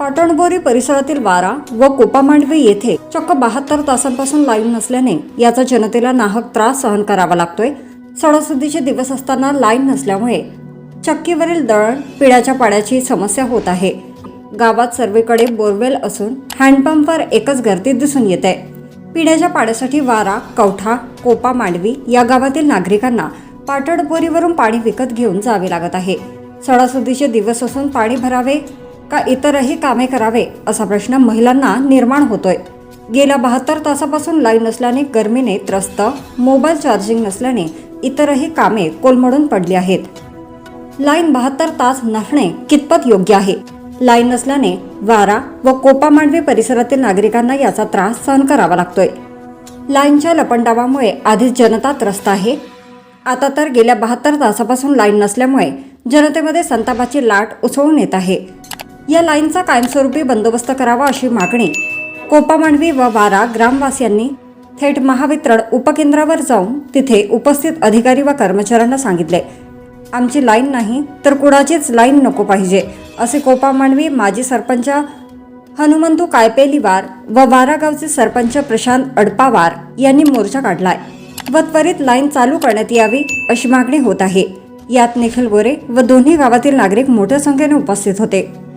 पाटणबोरी परिसरातील वारा व कोपामांडवी येथे चक्क बहात्तर तासांपासून लाईन नसल्याने याचा जनतेला नाहक त्रास सहन करावा लागतोय. सणासुदीचे दिवस असताना लाईन नसल्यामुळे चक्कीवरील दळण पिण्याच्या पाण्याची समस्या होत आहे. गावात सर्वेकडे बोरवेल असून हँडपंपवर एकच गर्दी दिसून येत. आहे पिण्याच्या पाण्यासाठी वारा कवठा कोपा मांडवी या गावातील नागरिकांना पाटणपोरीवरून पाणी विकत घेऊन जावे लागत आहे. सणासुदीचे दिवस असून पाणी भरावे का इतरही कामे करावे असा प्रश्न महिलांना निर्माण होतोय. गेल्या बहात्तर तासापासून लाईन नसल्याने गर्मीने त्रस्त मोबाईल चार्जिंग नसल्याने इतरही कामे कोलमडून पडली आहेत. लाईन बहात्तर तास नसणे कितपत योग्य आहे? लाईन नसल्याने वारा व कोपा मांडवी परिसरातील नागरिकांना याचा त्रास सहन करावा लागतोय. लाईनच्या लपंडावामुळे आधीच जनता त्रस्त आहे. आता तर गेल्या बहात्तर तासापासून लाईन नसल्यामुळे जनतेमध्ये संतापाची लाट उसळून येत आहे. या लाईनचा कायमस्वरूपी बंदोबस्त करावा अशी मागणी कोपा मांडवी व वारा ग्रामवासियांनी थेट महावितरण उपकेंद्रावर जाऊन तिथे उपस्थित अधिकारी व कर्मचाऱ्यांना सांगितले. आमची लाईन नाही तर कुणाचीच लाईन नको पाहिजे असे कोपा मांडवी माजी सरपंच हनुमंतू कायपेलीवार व वारागावचे सरपंच प्रशांत अडपावार यांनी मोर्चा काढलाय व त्वरित लाईन चालू करण्यात यावी अशी मागणी होत आहे. यात निखिल गोरे व दोन्ही गावातील नागरिक मोठ्या संख्येने उपस्थित होते.